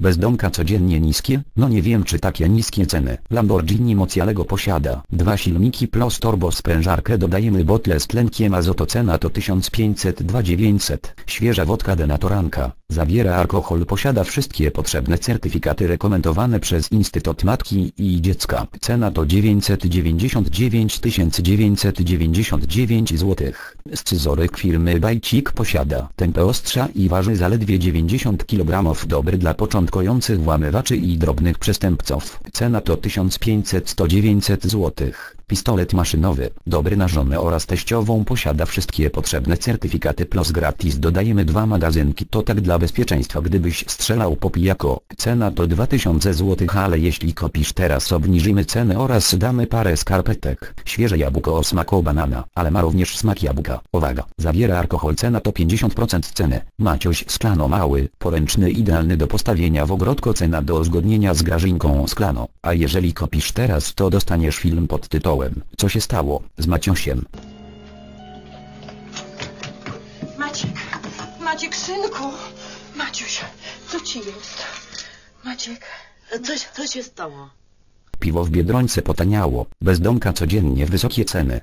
Bezdomka codziennie niskie? No nie wiem czy takie niskie ceny. Lamborghini Mocialego posiada dwa silniki plus turbo sprężarkę dodajemy botle z tlenkiem azoto cena to 1500-2900. Świeża wodka denatoranka. Zawiera alkohol posiada wszystkie potrzebne certyfikaty rekomendowane przez Instytut Matki i Dziecka. Cena to 999 999 zł. Scyzoryk firmy Bajcik posiada tempę ostrza i waży zaledwie 90 kg. Dobry dla początkujących włamywaczy i drobnych przestępców. Cena to 1500-900 zł. Pistolet maszynowy, dobry na żonę oraz teściową posiada wszystkie potrzebne certyfikaty plus gratis dodajemy dwa magazynki to tak dla bezpieczeństwa gdybyś strzelał po pijako. Cena to 2000 zł ale jeśli kopisz teraz obniżymy cenę oraz damy parę skarpetek. Świeże jabłko o smaku banana, ale ma również smak jabłka. Uwaga, zawiera alkohol cena to 50% ceny. Macioś szklano mały, poręczny idealny do postawienia w ogrodko cena do uzgodnienia z grażynką szklano. A jeżeli kopisz teraz to dostaniesz film pod tytułem Co się stało z Maciosiem. Maciek, Maciek, synku. Maciuś, co ci jest? Maciek, Coś, co się stało? Piwo w Biedrońce potaniało, bezdomka codziennie wysokie ceny.